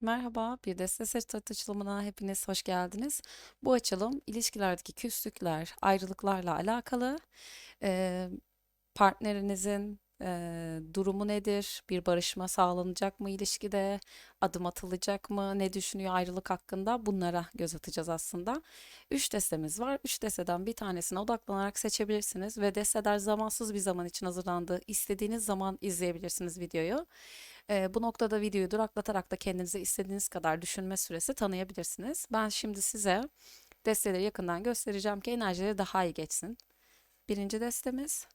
Merhaba, bir deste seç açılımına hepiniz hoş geldiniz. Bu açılım ilişkilerdeki küslükler, ayrılıklarla alakalı. Eee, partnerinizin eee, durumu nedir? Bir barışma sağlanacak mı ilişkide? Adım atılacak mı? Ne düşünüyor ayrılık hakkında? Bunlara göz atacağız aslında. Üç destemiz var. Üç desteden bir tanesine odaklanarak seçebilirsiniz ve desteler zamansız bir zaman için hazırlandı. İstediğiniz zaman izleyebilirsiniz videoyu. Eee, bu noktada videoyu duraklatarak da kendinize istediğiniz kadar düşünme süresi tanıyabilirsiniz. Ben şimdi size desteleri yakından göstereceğim ki enerjileri daha iyi geçsin. Birinci destemiz,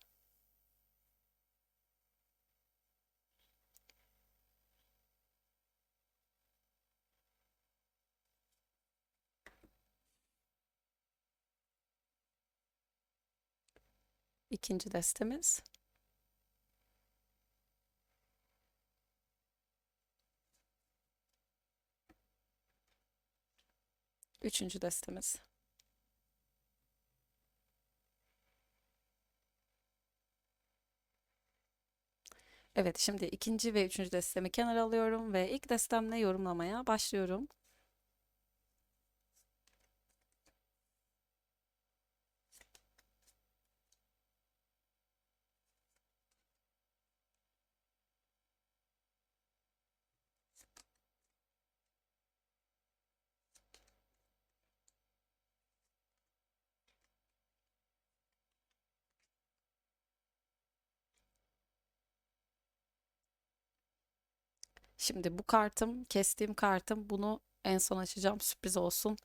ikinci destemiz, üçüncü destemiz. Evet, şimdi ikinci ve üçüncü destemi kenara alıyorum ve ilk destemle yorumlamaya başlıyorum. Şimdi bu kartım, kestiğim kartım. Bunu en son açacağım. Sürpriz olsun.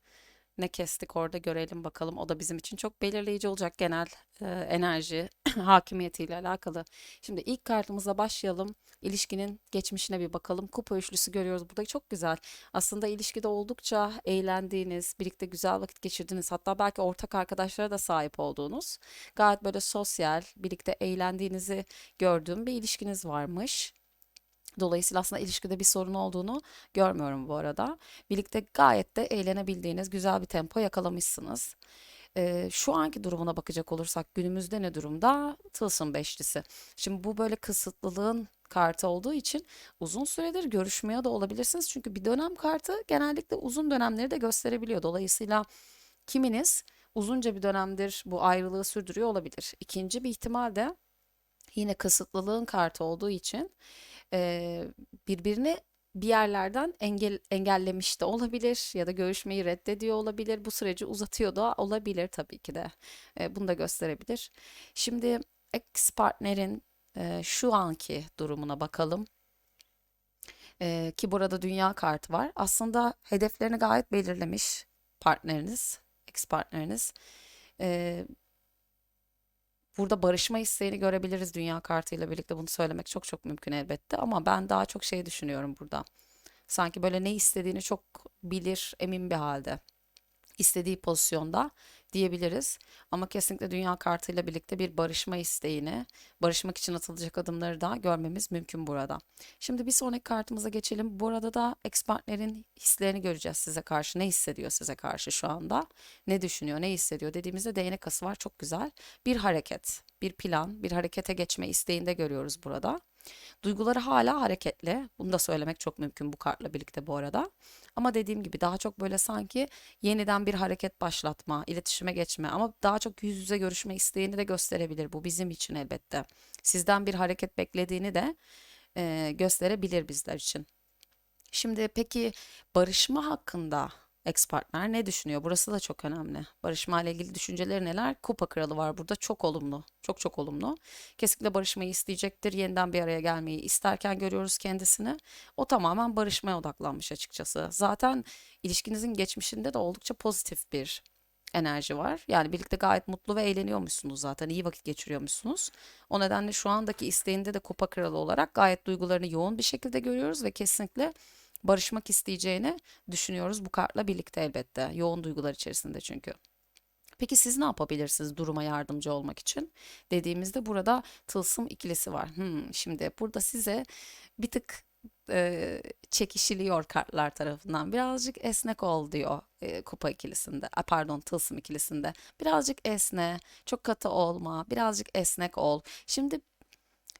Ne kestik orada görelim bakalım. O da bizim için çok belirleyici olacak genel e, enerji hakimiyetiyle alakalı. Şimdi ilk kartımıza başlayalım. İlişkinin geçmişine bir bakalım. Kupa üçlüsü görüyoruz burada. Çok güzel. Aslında ilişkide oldukça eğlendiğiniz, birlikte güzel vakit geçirdiğiniz, hatta belki ortak arkadaşlara da sahip olduğunuz, gayet böyle sosyal, birlikte eğlendiğinizi gördüğüm bir ilişkiniz varmış. Dolayısıyla aslında ilişkide bir sorun olduğunu görmüyorum bu arada. Birlikte gayet de eğlenebildiğiniz güzel bir tempo yakalamışsınız. Ee, şu anki durumuna bakacak olursak günümüzde ne durumda? Tılsım beşlisi. Şimdi bu böyle kısıtlılığın kartı olduğu için uzun süredir görüşmeye de olabilirsiniz. Çünkü bir dönem kartı genellikle uzun dönemleri de gösterebiliyor. Dolayısıyla kiminiz uzunca bir dönemdir bu ayrılığı sürdürüyor olabilir. İkinci bir ihtimal de yine kısıtlılığın kartı olduğu için eee, birbirini bir yerlerden engel, engellemiş de olabilir ya da görüşmeyi reddediyor olabilir. Bu süreci uzatıyor da olabilir tabii ki de. Eee, bunu da gösterebilir. Şimdi ex partnerin eee, şu anki durumuna bakalım. Eee, ki burada dünya kartı var. Aslında hedeflerini gayet belirlemiş partneriniz, ex partneriniz. Eee, Burada barışma isteğini görebiliriz dünya kartıyla birlikte. Bunu söylemek çok çok mümkün elbette. Ama ben daha çok şey düşünüyorum burada. Sanki böyle ne istediğini çok bilir, emin bir halde. İstediği pozisyonda diyebiliriz. Ama kesinlikle dünya kartıyla birlikte bir barışma isteğini, barışmak için atılacak adımları da görmemiz mümkün burada. Şimdi bir sonraki kartımıza geçelim. Burada da ex partnerin hislerini göreceğiz size karşı. Ne hissediyor size karşı şu anda? Ne düşünüyor, ne hissediyor dediğimizde değnek ası var. Çok güzel. Bir hareket, bir plan, bir harekete geçme isteğinde görüyoruz burada. Duyguları hala hareketli. Bunu da söylemek çok mümkün bu kartla birlikte bu arada. Ama dediğim gibi daha çok böyle sanki yeniden bir hareket başlatma, iletişime geçme ama daha çok yüz yüze görüşme isteğini de gösterebilir bu bizim için elbette. Sizden bir hareket beklediğini de e, gösterebilir bizler için. Şimdi peki barışma hakkında ex partner ne düşünüyor? Burası da çok önemli. Barışma ile ilgili düşünceleri neler? Kupa kralı var burada. Çok olumlu. Çok çok olumlu. Kesinlikle barışmayı isteyecektir. Yeniden bir araya gelmeyi isterken görüyoruz kendisini. O tamamen barışmaya odaklanmış açıkçası. Zaten ilişkinizin geçmişinde de oldukça pozitif bir enerji var. Yani birlikte gayet mutlu ve eğleniyormuşsunuz zaten. iyi vakit geçiriyormuşsunuz. O nedenle şu andaki isteğinde de kupa kralı olarak gayet duygularını yoğun bir şekilde görüyoruz ve kesinlikle barışmak isteyeceğini düşünüyoruz bu kartla birlikte elbette. Yoğun duygular içerisinde çünkü. Peki siz ne yapabilirsiniz duruma yardımcı olmak için? Dediğimizde burada tılsım ikilisi var. Hmm, şimdi burada size bir tık e, çekişiliyor kartlar tarafından. Birazcık esnek ol diyor e, kupa ikilisinde. A, pardon tılsım ikilisinde. Birazcık esne, çok katı olma, birazcık esnek ol. Şimdi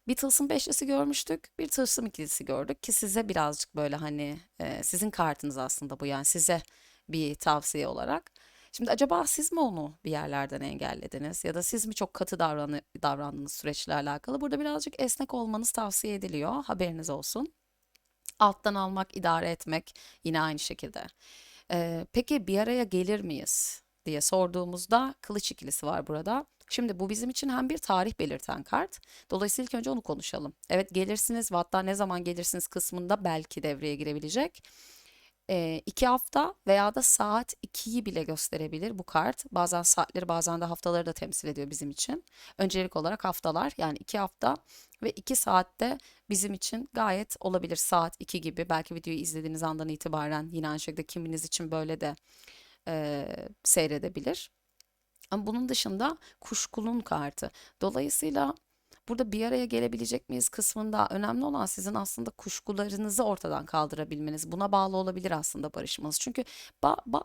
Bir tılsım beşlisi görmüştük, bir tılsım ikilisi gördük ki size birazcık böyle hani e, sizin kartınız aslında bu yani size bir tavsiye olarak. Şimdi acaba siz mi onu bir yerlerden engellediniz ya da siz mi çok katı davranı, davrandığınız süreçle alakalı? Burada birazcık esnek olmanız tavsiye ediliyor. Haberiniz olsun. Alttan almak, idare etmek yine aynı şekilde. Ee, peki bir araya gelir miyiz diye sorduğumuzda kılıç ikilisi var burada. Şimdi bu bizim için hem bir tarih belirten kart. Dolayısıyla ilk önce onu konuşalım. Evet gelirsiniz ve hatta ne zaman gelirsiniz kısmında belki devreye girebilecek. E, iki hafta veya da saat 2'yi bile gösterebilir bu kart. Bazen saatleri bazen de haftaları da temsil ediyor bizim için. Öncelik olarak haftalar yani iki hafta ve iki saatte bizim için gayet olabilir. Saat 2 gibi belki videoyu izlediğiniz andan itibaren yine aynı şekilde kiminiz için böyle de e, seyredebilir. Ama bunun dışında kuşkulun kartı. Dolayısıyla burada bir araya gelebilecek miyiz kısmında önemli olan sizin aslında kuşkularınızı ortadan kaldırabilmeniz. Buna bağlı olabilir aslında barışmanız. Çünkü ba ba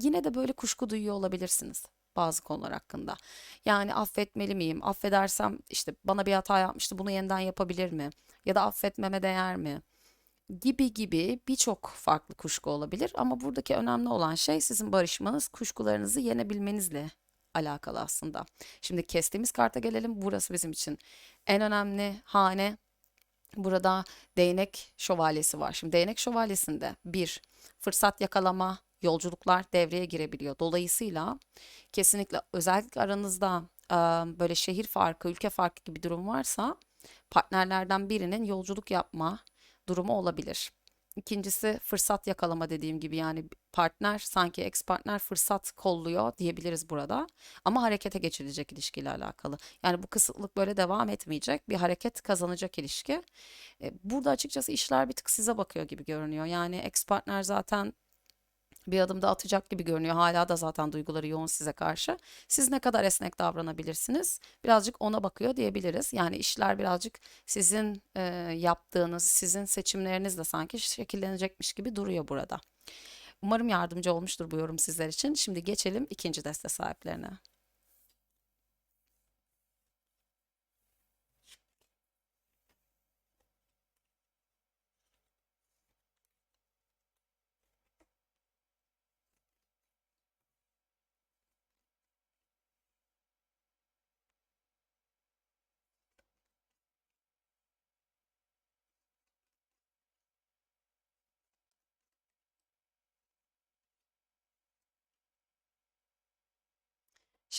yine de böyle kuşku duyuyor olabilirsiniz bazı konular hakkında. Yani affetmeli miyim? Affedersem işte bana bir hata yapmıştı bunu yeniden yapabilir mi? Ya da affetmeme değer mi? Gibi gibi birçok farklı kuşku olabilir ama buradaki önemli olan şey sizin barışmanız, kuşkularınızı yenebilmenizle alakalı aslında. Şimdi kestiğimiz karta gelelim. Burası bizim için en önemli hane. Burada değnek şövalyesi var. Şimdi değnek şövalyesinde bir fırsat yakalama, yolculuklar devreye girebiliyor. Dolayısıyla kesinlikle özellikle aranızda böyle şehir farkı, ülke farkı gibi durum varsa partnerlerden birinin yolculuk yapma durumu olabilir. İkincisi fırsat yakalama dediğim gibi yani partner sanki ex partner fırsat kolluyor diyebiliriz burada. Ama harekete geçilecek ilişkiyle alakalı. Yani bu kısıtlık böyle devam etmeyecek. Bir hareket kazanacak ilişki. E, burada açıkçası işler bir tık size bakıyor gibi görünüyor. Yani ex partner zaten bir adım da atacak gibi görünüyor. Hala da zaten duyguları yoğun size karşı. Siz ne kadar esnek davranabilirsiniz? Birazcık ona bakıyor diyebiliriz. Yani işler birazcık sizin e, yaptığınız, sizin seçimlerinizle sanki şekillenecekmiş gibi duruyor burada. Umarım yardımcı olmuştur bu yorum sizler için. Şimdi geçelim ikinci deste sahiplerine.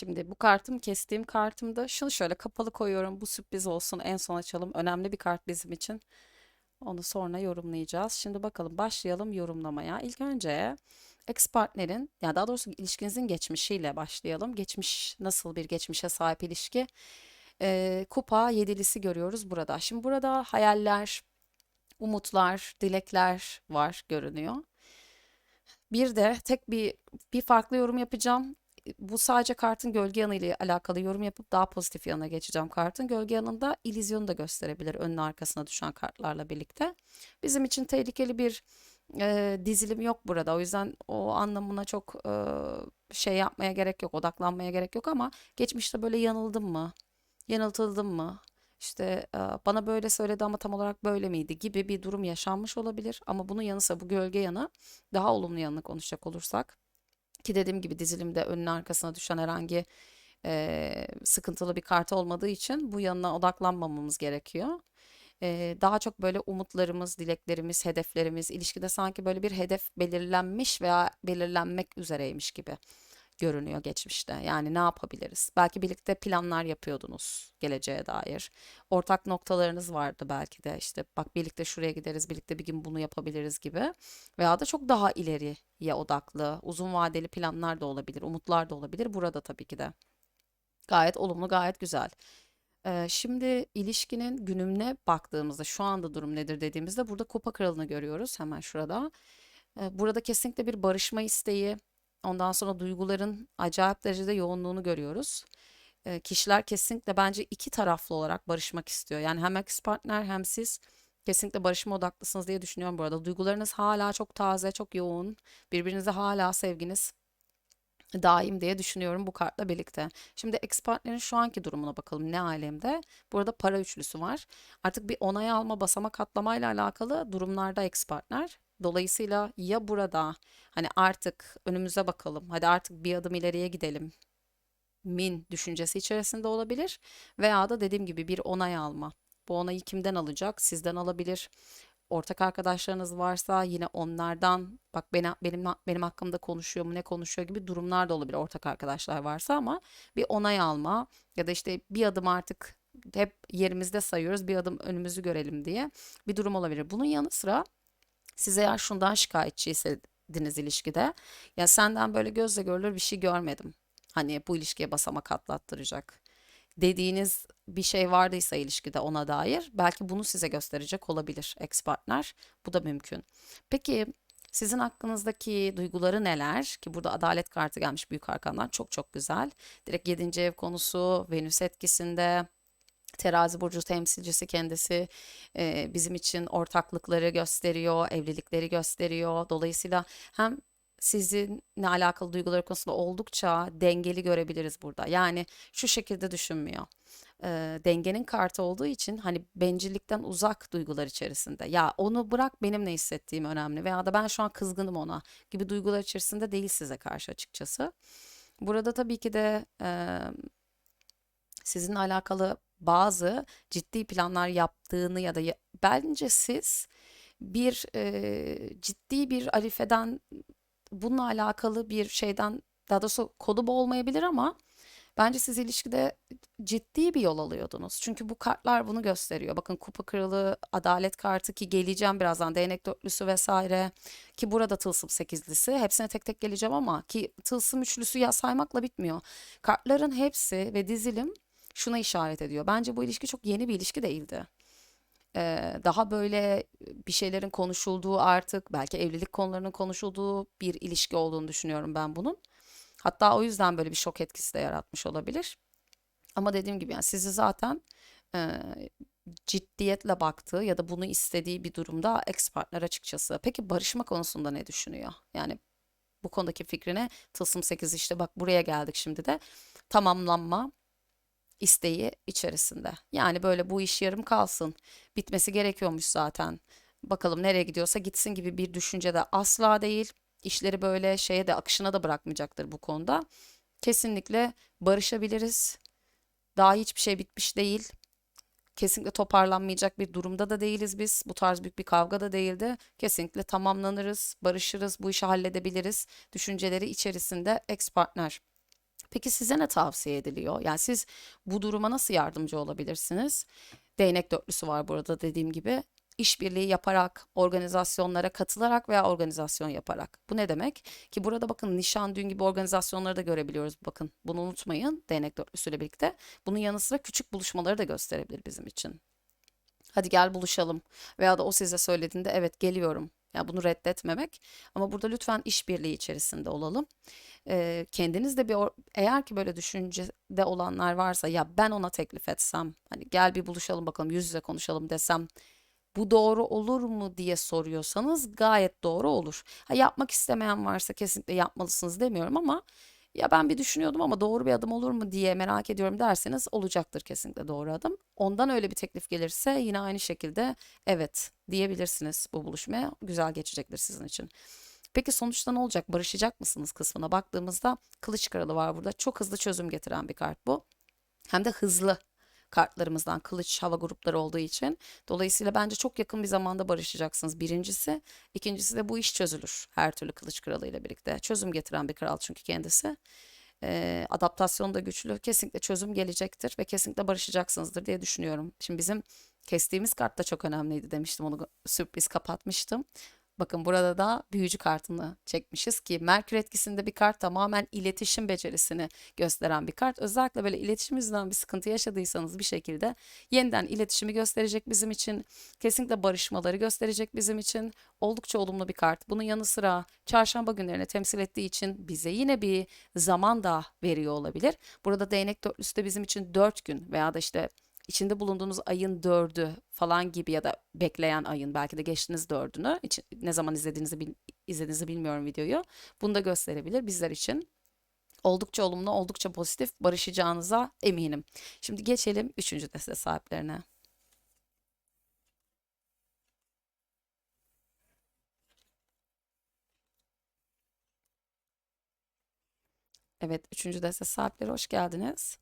Şimdi bu kartım kestiğim kartımda şunu şöyle kapalı koyuyorum. Bu sürpriz olsun en son açalım. Önemli bir kart bizim için. Onu sonra yorumlayacağız. Şimdi bakalım başlayalım yorumlamaya. İlk önce ex partnerin yani daha doğrusu ilişkinizin geçmişiyle başlayalım. Geçmiş nasıl bir geçmişe sahip ilişki? Ee, kupa yedilisi görüyoruz burada. Şimdi burada hayaller, umutlar, dilekler var görünüyor. Bir de tek bir bir farklı yorum yapacağım bu sadece kartın gölge yanı ile alakalı yorum yapıp daha pozitif yanına geçeceğim kartın. Gölge yanında illüzyonu da gösterebilir önüne arkasına düşen kartlarla birlikte. Bizim için tehlikeli bir e, dizilim yok burada. O yüzden o anlamına çok e, şey yapmaya gerek yok, odaklanmaya gerek yok ama geçmişte böyle yanıldım mı? Yanıltıldım mı? İşte e, bana böyle söyledi ama tam olarak böyle miydi gibi bir durum yaşanmış olabilir. Ama bunun yanı sıra bu gölge yanı daha olumlu yanını konuşacak olursak ki dediğim gibi dizilimde önüne arkasına düşen herhangi e, sıkıntılı bir kart olmadığı için bu yanına odaklanmamamız gerekiyor. E, daha çok böyle umutlarımız, dileklerimiz, hedeflerimiz, ilişkide sanki böyle bir hedef belirlenmiş veya belirlenmek üzereymiş gibi görünüyor geçmişte. Yani ne yapabiliriz? Belki birlikte planlar yapıyordunuz geleceğe dair. Ortak noktalarınız vardı belki de işte bak birlikte şuraya gideriz, birlikte bir gün bunu yapabiliriz gibi. Veya da çok daha ileriye odaklı, uzun vadeli planlar da olabilir, umutlar da olabilir. Burada tabii ki de. Gayet olumlu, gayet güzel. Ee, şimdi ilişkinin günümüne baktığımızda şu anda durum nedir dediğimizde burada kupa kralını görüyoruz hemen şurada. Ee, burada kesinlikle bir barışma isteği, Ondan sonra duyguların acayip derecede yoğunluğunu görüyoruz. E, kişiler kesinlikle bence iki taraflı olarak barışmak istiyor. Yani hem ex partner hem siz kesinlikle barışma odaklısınız diye düşünüyorum bu arada. Duygularınız hala çok taze, çok yoğun. Birbirinize hala sevginiz daim diye düşünüyorum bu kartla birlikte. Şimdi ex partnerin şu anki durumuna bakalım ne alemde. Burada para üçlüsü var. Artık bir onay alma basamak atlamayla alakalı durumlarda ex partner. Dolayısıyla ya burada hani artık önümüze bakalım. Hadi artık bir adım ileriye gidelim. Min düşüncesi içerisinde olabilir veya da dediğim gibi bir onay alma. Bu onayı kimden alacak? Sizden alabilir ortak arkadaşlarınız varsa yine onlardan bak benim benim benim hakkımda konuşuyor mu ne konuşuyor gibi durumlar da olabilir ortak arkadaşlar varsa ama bir onay alma ya da işte bir adım artık hep yerimizde sayıyoruz bir adım önümüzü görelim diye bir durum olabilir. Bunun yanı sıra siz eğer şundan şikayetçiyseniz ilişkide ya senden böyle gözle görülür bir şey görmedim. Hani bu ilişkiye basamak atlattıracak dediğiniz bir şey vardıysa ilişkide ona dair belki bunu size gösterecek olabilir ex partner. Bu da mümkün. Peki sizin hakkınızdaki duyguları neler? Ki burada adalet kartı gelmiş büyük arkandan çok çok güzel. Direkt 7. ev konusu Venüs etkisinde Terazi burcu temsilcisi kendisi e, bizim için ortaklıkları gösteriyor, evlilikleri gösteriyor. Dolayısıyla hem sizinle alakalı duyguları konusunda oldukça dengeli görebiliriz burada. Yani şu şekilde düşünmüyor. E, dengenin kartı olduğu için hani bencillikten uzak duygular içerisinde. Ya onu bırak benim ne hissettiğim önemli veya da ben şu an kızgınım ona gibi duygular içerisinde değil size karşı açıkçası. Burada tabii ki de e, sizinle alakalı bazı ciddi planlar yaptığını ya da ya, bence siz bir e, ciddi bir arifeden bununla alakalı bir şeyden daha doğrusu kodu bu olmayabilir ama bence siz ilişkide ciddi bir yol alıyordunuz. Çünkü bu kartlar bunu gösteriyor. Bakın kupa kralı, adalet kartı ki geleceğim birazdan değnek dörtlüsü vesaire ki burada tılsım sekizlisi. Hepsine tek tek geleceğim ama ki tılsım üçlüsü ya saymakla bitmiyor. Kartların hepsi ve dizilim şuna işaret ediyor. Bence bu ilişki çok yeni bir ilişki değildi daha böyle bir şeylerin konuşulduğu artık belki evlilik konularının konuşulduğu bir ilişki olduğunu düşünüyorum ben bunun. Hatta o yüzden böyle bir şok etkisi de yaratmış olabilir. Ama dediğim gibi yani sizi zaten e, ciddiyetle baktığı ya da bunu istediği bir durumda ex partner açıkçası. Peki barışma konusunda ne düşünüyor? Yani bu konudaki fikrine tılsım 8 işte bak buraya geldik şimdi de tamamlanma isteği içerisinde. Yani böyle bu iş yarım kalsın, bitmesi gerekiyormuş zaten. Bakalım nereye gidiyorsa gitsin gibi bir düşünce de asla değil. İşleri böyle şeye de akışına da bırakmayacaktır bu konuda. Kesinlikle barışabiliriz. Daha hiçbir şey bitmiş değil. Kesinlikle toparlanmayacak bir durumda da değiliz biz. Bu tarz büyük bir kavga da değildi. Kesinlikle tamamlanırız, barışırız, bu işi halledebiliriz. Düşünceleri içerisinde ex partner. Peki size ne tavsiye ediliyor? Yani siz bu duruma nasıl yardımcı olabilirsiniz? Değnek dörtlüsü var burada dediğim gibi. İşbirliği yaparak, organizasyonlara katılarak veya organizasyon yaparak. Bu ne demek? Ki burada bakın nişan, düğün gibi organizasyonları da görebiliyoruz. Bakın bunu unutmayın değnek dörtlüsüyle birlikte. Bunun yanı sıra küçük buluşmaları da gösterebilir bizim için. Hadi gel buluşalım. Veya da o size söylediğinde evet geliyorum. Yani bunu reddetmemek. Ama burada lütfen işbirliği içerisinde olalım. Ee, kendiniz de bir eğer ki böyle düşüncede olanlar varsa ya ben ona teklif etsem hani gel bir buluşalım bakalım yüz yüze konuşalım desem bu doğru olur mu diye soruyorsanız gayet doğru olur. Ha, yapmak istemeyen varsa kesinlikle yapmalısınız demiyorum ama ya ben bir düşünüyordum ama doğru bir adım olur mu diye merak ediyorum derseniz olacaktır kesinlikle doğru adım. Ondan öyle bir teklif gelirse yine aynı şekilde evet diyebilirsiniz bu buluşmaya. Güzel geçecektir sizin için. Peki sonuçta ne olacak? Barışacak mısınız kısmına baktığımızda kılıç kralı var burada. Çok hızlı çözüm getiren bir kart bu. Hem de hızlı kartlarımızdan kılıç hava grupları olduğu için. Dolayısıyla bence çok yakın bir zamanda barışacaksınız birincisi. İkincisi de bu iş çözülür her türlü kılıç kralı ile birlikte. Çözüm getiren bir kral çünkü kendisi. E, adaptasyonu da güçlü. Kesinlikle çözüm gelecektir ve kesinlikle barışacaksınızdır diye düşünüyorum. Şimdi bizim kestiğimiz kart da çok önemliydi demiştim. Onu sürpriz kapatmıştım. Bakın burada da büyücü kartını çekmişiz ki Merkür etkisinde bir kart tamamen iletişim becerisini gösteren bir kart. Özellikle böyle iletişim yüzünden bir sıkıntı yaşadıysanız bir şekilde yeniden iletişimi gösterecek bizim için. Kesinlikle barışmaları gösterecek bizim için. Oldukça olumlu bir kart. Bunun yanı sıra çarşamba günlerini temsil ettiği için bize yine bir zaman da veriyor olabilir. Burada değnek dörtlüsü de bizim için 4 gün veya da işte içinde bulunduğunuz ayın dördü falan gibi ya da bekleyen ayın belki de geçtiniz dördünü ne zaman izlediğinizi, izlediğinizi bilmiyorum videoyu. Bunu da gösterebilir bizler için. Oldukça olumlu, oldukça pozitif barışacağınıza eminim. Şimdi geçelim üçüncü deste sahiplerine. Evet, üçüncü deste sahipleri hoş geldiniz.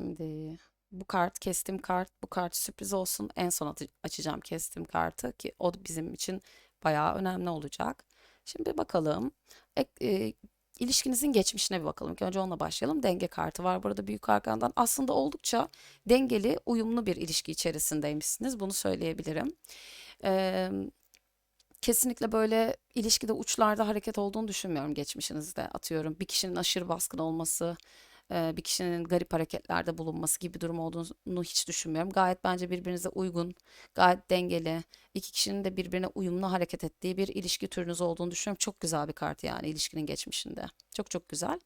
Şimdi bu kart kestim kart. Bu kart sürpriz olsun. En son açacağım kestim kartı ki o bizim için bayağı önemli olacak. Şimdi bakalım. Ek- e, ilişkinizin geçmişine bir bakalım. Önce onunla başlayalım. Denge kartı var burada büyük arkandan. Aslında oldukça dengeli, uyumlu bir ilişki içerisindeymişsiniz. Bunu söyleyebilirim. Eee, kesinlikle böyle ilişkide uçlarda hareket olduğunu düşünmüyorum geçmişinizde. Atıyorum bir kişinin aşırı baskın olması bir kişinin garip hareketlerde bulunması gibi durum olduğunu hiç düşünmüyorum. Gayet bence birbirinize uygun, gayet dengeli, iki kişinin de birbirine uyumlu hareket ettiği bir ilişki türünüz olduğunu düşünüyorum. Çok güzel bir kart yani ilişkinin geçmişinde. Çok çok güzel.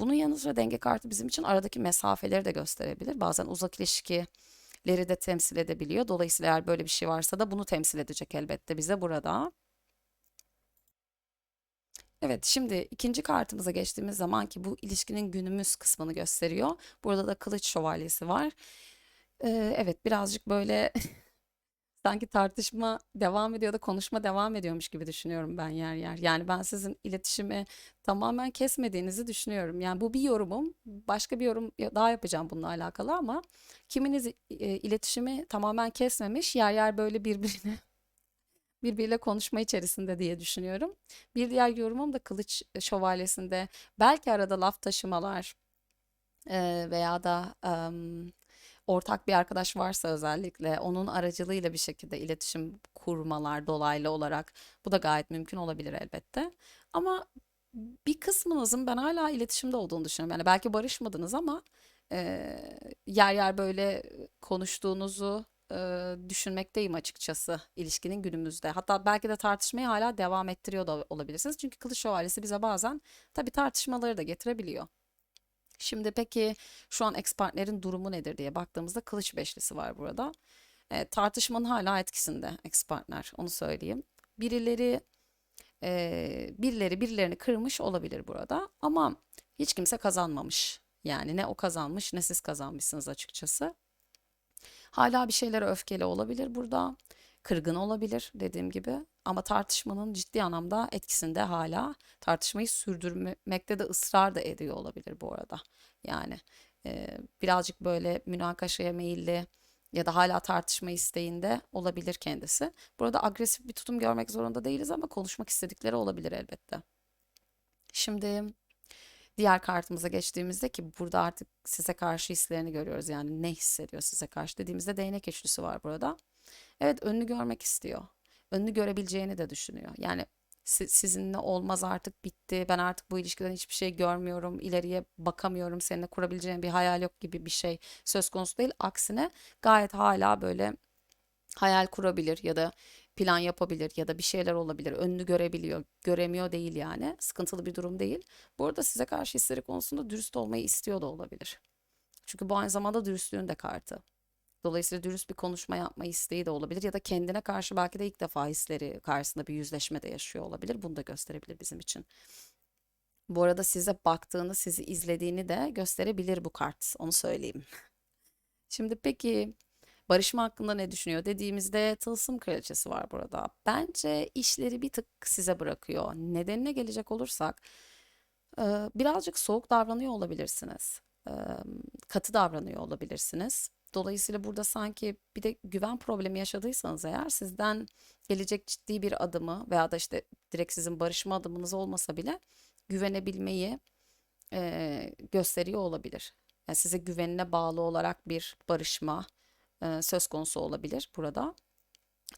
Bunun yanı sıra denge kartı bizim için aradaki mesafeleri de gösterebilir. Bazen uzak ilişkileri de temsil edebiliyor. Dolayısıyla eğer böyle bir şey varsa da bunu temsil edecek elbette bize burada. Evet, şimdi ikinci kartımıza geçtiğimiz zaman ki bu ilişkinin günümüz kısmını gösteriyor. Burada da kılıç şövalyesi var. Ee, evet, birazcık böyle sanki tartışma devam ediyor da konuşma devam ediyormuş gibi düşünüyorum ben yer yer. Yani ben sizin iletişimi tamamen kesmediğinizi düşünüyorum. Yani bu bir yorumum. Başka bir yorum daha yapacağım bununla alakalı ama kiminiz e, iletişimi tamamen kesmemiş, yer yer böyle birbirine birbiriyle konuşma içerisinde diye düşünüyorum. Bir diğer yorumum da Kılıç Şövalyesi'nde belki arada laf taşımalar e, veya da em, ortak bir arkadaş varsa özellikle onun aracılığıyla bir şekilde iletişim kurmalar dolaylı olarak bu da gayet mümkün olabilir elbette. Ama bir kısmınızın ben hala iletişimde olduğunu düşünüyorum. Yani belki barışmadınız ama e, yer yer böyle konuştuğunuzu e, düşünmekteyim açıkçası ilişkinin günümüzde. Hatta belki de tartışmayı hala devam ettiriyor da olabilirsiniz. Çünkü Kılıç Şövalyesi bize bazen tabii tartışmaları da getirebiliyor. Şimdi peki şu an ex partnerin durumu nedir diye baktığımızda Kılıç Beşlisi var burada. E, tartışmanın hala etkisinde ex partner onu söyleyeyim. Birileri e, birileri birilerini kırmış olabilir burada ama hiç kimse kazanmamış. Yani ne o kazanmış ne siz kazanmışsınız açıkçası. Hala bir şeylere öfkeli olabilir burada. Kırgın olabilir dediğim gibi. Ama tartışmanın ciddi anlamda etkisinde hala tartışmayı sürdürmekte de ısrar da ediyor olabilir bu arada. Yani e, birazcık böyle münakaşaya meyilli ya da hala tartışma isteğinde olabilir kendisi. Burada agresif bir tutum görmek zorunda değiliz ama konuşmak istedikleri olabilir elbette. Şimdi Diğer kartımıza geçtiğimizde ki burada artık size karşı hislerini görüyoruz. Yani ne hissediyor size karşı dediğimizde değnek üçlüsü var burada. Evet önünü görmek istiyor. Önünü görebileceğini de düşünüyor. Yani sizinle olmaz artık bitti. Ben artık bu ilişkiden hiçbir şey görmüyorum. ileriye bakamıyorum. Seninle kurabileceğim bir hayal yok gibi bir şey söz konusu değil. Aksine gayet hala böyle hayal kurabilir ya da plan yapabilir ya da bir şeyler olabilir. Önünü görebiliyor. Göremiyor değil yani. Sıkıntılı bir durum değil. Bu arada size karşı hisleri konusunda dürüst olmayı istiyor da olabilir. Çünkü bu aynı zamanda dürüstlüğün de kartı. Dolayısıyla dürüst bir konuşma yapma isteği de olabilir ya da kendine karşı belki de ilk defa hisleri karşısında bir yüzleşme de yaşıyor olabilir. Bunu da gösterebilir bizim için. Bu arada size baktığını, sizi izlediğini de gösterebilir bu kart. Onu söyleyeyim. Şimdi peki Barışma hakkında ne düşünüyor dediğimizde tılsım kraliçesi var burada. Bence işleri bir tık size bırakıyor. Nedenine gelecek olursak birazcık soğuk davranıyor olabilirsiniz. Katı davranıyor olabilirsiniz. Dolayısıyla burada sanki bir de güven problemi yaşadıysanız eğer sizden gelecek ciddi bir adımı veya da işte direkt sizin barışma adımınız olmasa bile güvenebilmeyi gösteriyor olabilir. Yani size güvenine bağlı olarak bir barışma, e, söz konusu olabilir burada.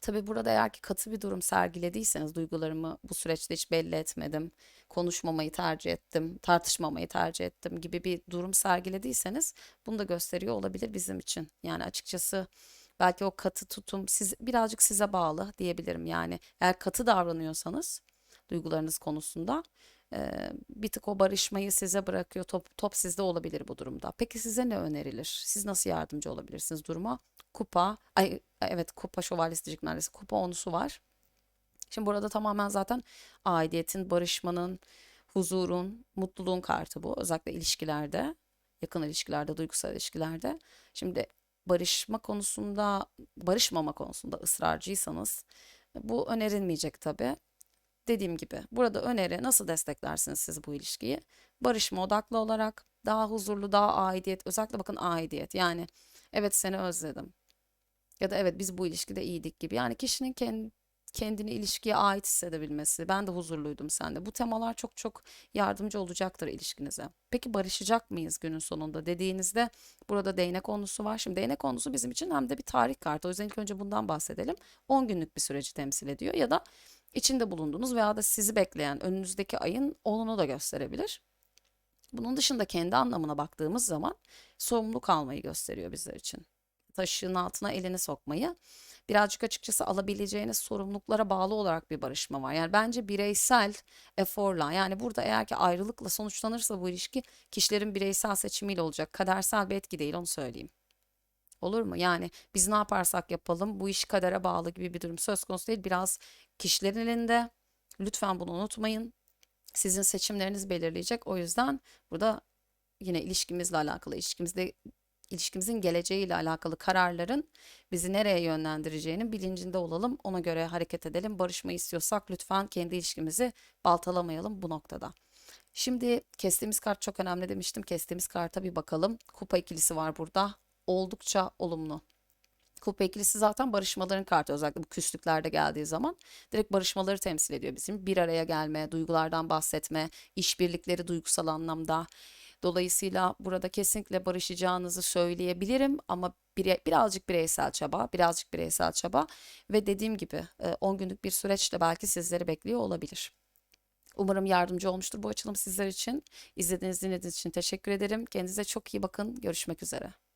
Tabii burada eğer ki katı bir durum sergilediyseniz duygularımı bu süreçte hiç belli etmedim, konuşmamayı tercih ettim, tartışmamayı tercih ettim gibi bir durum sergilediyseniz bunu da gösteriyor olabilir bizim için. Yani açıkçası belki o katı tutum siz birazcık size bağlı diyebilirim. Yani eğer katı davranıyorsanız duygularınız konusunda. Ee, bir tık o barışmayı size bırakıyor. Top, top sizde olabilir bu durumda. Peki size ne önerilir? Siz nasıl yardımcı olabilirsiniz duruma? Kupa, ay evet kupa şövalyesi diyecek neredeyse. Kupa onusu var. Şimdi burada tamamen zaten aidiyetin, barışmanın, huzurun, mutluluğun kartı bu. Özellikle ilişkilerde, yakın ilişkilerde, duygusal ilişkilerde. Şimdi barışma konusunda, barışmama konusunda ısrarcıysanız bu önerilmeyecek tabii. Dediğim gibi burada öneri nasıl desteklersiniz siz bu ilişkiyi? Barışma odaklı olarak daha huzurlu, daha aidiyet, özellikle bakın aidiyet. Yani evet seni özledim. Ya da evet biz bu ilişkide iyiydik gibi. Yani kişinin kendi kendini ilişkiye ait hissedebilmesi. Ben de huzurluydum sende. Bu temalar çok çok yardımcı olacaktır ilişkinize. Peki barışacak mıyız günün sonunda dediğinizde burada değnek konusu var. Şimdi değnek konusu bizim için hem de bir tarih kartı. O yüzden ilk önce bundan bahsedelim. 10 günlük bir süreci temsil ediyor ya da içinde bulunduğunuz veya da sizi bekleyen önünüzdeki ayın 10'unu da gösterebilir. Bunun dışında kendi anlamına baktığımız zaman sorumluluk almayı gösteriyor bizler için. Taşın altına elini sokmayı birazcık açıkçası alabileceğiniz sorumluluklara bağlı olarak bir barışma var. Yani bence bireysel eforla yani burada eğer ki ayrılıkla sonuçlanırsa bu ilişki kişilerin bireysel seçimiyle olacak. Kadersel bir etki değil onu söyleyeyim. Olur mu? Yani biz ne yaparsak yapalım bu iş kadere bağlı gibi bir durum söz konusu değil. Biraz kişilerin elinde. Lütfen bunu unutmayın. Sizin seçimleriniz belirleyecek. O yüzden burada yine ilişkimizle alakalı, ilişkimizde ilişkimizin geleceğiyle alakalı kararların bizi nereye yönlendireceğinin bilincinde olalım. Ona göre hareket edelim. Barışma istiyorsak lütfen kendi ilişkimizi baltalamayalım bu noktada. Şimdi kestiğimiz kart çok önemli demiştim. Kestiğimiz karta bir bakalım. Kupa ikilisi var burada. Oldukça olumlu. Kupa ikilisi zaten barışmaların kartı özellikle bu küslüklerde geldiği zaman direkt barışmaları temsil ediyor bizim. Bir araya gelme, duygulardan bahsetme, işbirlikleri duygusal anlamda. Dolayısıyla burada kesinlikle barışacağınızı söyleyebilirim ama bire, birazcık bireysel çaba, birazcık bireysel çaba ve dediğim gibi e, 10 günlük bir süreçte belki sizleri bekliyor olabilir. Umarım yardımcı olmuştur bu açılım sizler için. İzlediğiniz, dinlediğiniz için teşekkür ederim. Kendinize çok iyi bakın. Görüşmek üzere.